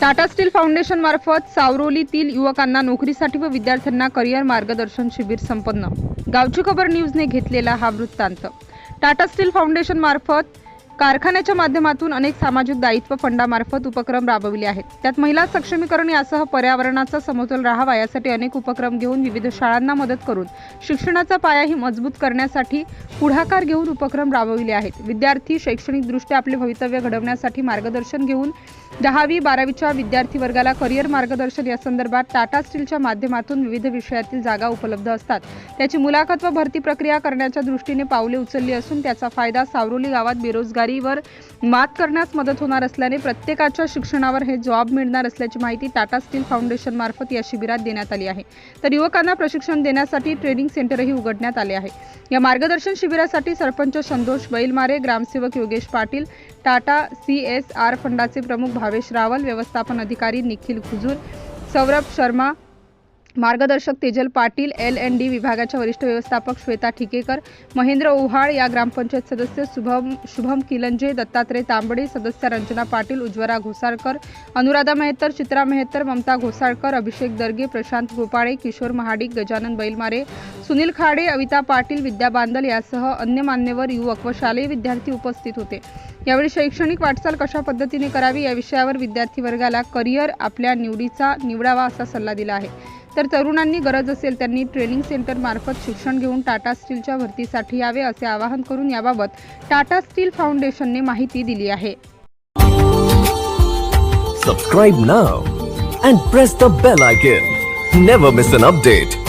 Tata steel foundation मार्फत सावरोलीतील युवकांना नोकरीसाठी व विद्यार्थ्यांना करिअर मार्गदर्शन शिबिर संपन्न. गावची खबर न्यूजने घेतलेला हा वृत्तांत. टाटा स्टील फाउंडेशन मार्फत कारखान्याच्या माध्यमातून अनेक सामाजिक दायित्व फंडामार्फत उपक्रम राबविले आहेत. त्यात महिला सक्षमीकरण यासह पर्यावरणाचा समतोल राहावा यासाठी अनेक उपक्रम घेऊन विविध शाळांना मदत करून शिक्षणाचा पायाही मजबूत करण्यासाठी पुढाकार घेऊन उपक्रम राबविले आहेत. विद्यार्थी शैक्षणिकदृष्ट्या आपले भवितव्य घडवण्यासाठी मार्गदर्शन घेऊन दहावी बारावीच्या विद्यार्थी वर्गाला करिअर मार्गदर्शन या संदर्भात टाटा स्टीलच्या माध्यमातून विविध विषयातील जागा उपलब्ध असतात. त्याची मुलाखत व भरती प्रक्रिया करण्याच्या दृष्टीने पावले उचलली असून त्याचा फायदा सावरोली गावात बेरोजगारीवर मात करण्यास मदत होणार असल्याने प्रत्येकाच्या शिक्षणावर हे जॉब मिळणार असल्याची माहिती टाटा स्टील फाउंडेशन मार्फत या शिबिरात देण्यात आली आहे. तर युवकांना प्रशिक्षण देण्यासाठी ट्रेनिंग सेंटरही उघडण्यात आले आहे. या मार्गदर्शन शिबिरासाठी सरपंच संतोष बैलमारे ग्रामसेवक Yogesh Patil Tata C S R फंडाचे प्रमुख भावेश रावल व्यवस्थापन अधिकारी निखिल खुजूर सौरभ शर्मा मार्गदर्शक Tejal Patil L N D विभागाच्या वरिष्ठ व्यवस्थापक श्वेता ठिकेकर महेंद्र ओव्हाळ या ग्रामपंचायत सदस्य शुभम शुभम किलंजे दत्तात्रय तांबडे सदस्य रंजना पाटील उज्वरा घोसाळकर अनुराधा मेहतर चित्रा मेहतर ममता घोसाळकर अभिषेक दर्गे प्रशांत गोपाळे किशोर महाडिक गजानन बैलमारे सुनील खाडे अविता पाटील विद्या बांदल यासह अन्य मान्यवर युवक व शालेय विद्यार्थी उपस्थित होते. यावेळी शैक्षणिक वाटचाल कशा पद्धतीने करावी या विषयावर विद्यार्थी वर्गाला करिअर आपल्या निवडीचा निवडावा असा सल्ला दिला आहे. तर तरुणांनी गरज असेल त्यांनी ट्रेनिंग सेंटरमार्फत शिक्षण घेऊन टाटा स्टीलच्या भरतीसाठी यावे असे आवाहन करून याबाबत टाटा स्टील फाउंडेशनने माहिती दिली आहे. Subscribe now and press the bell icon never miss an update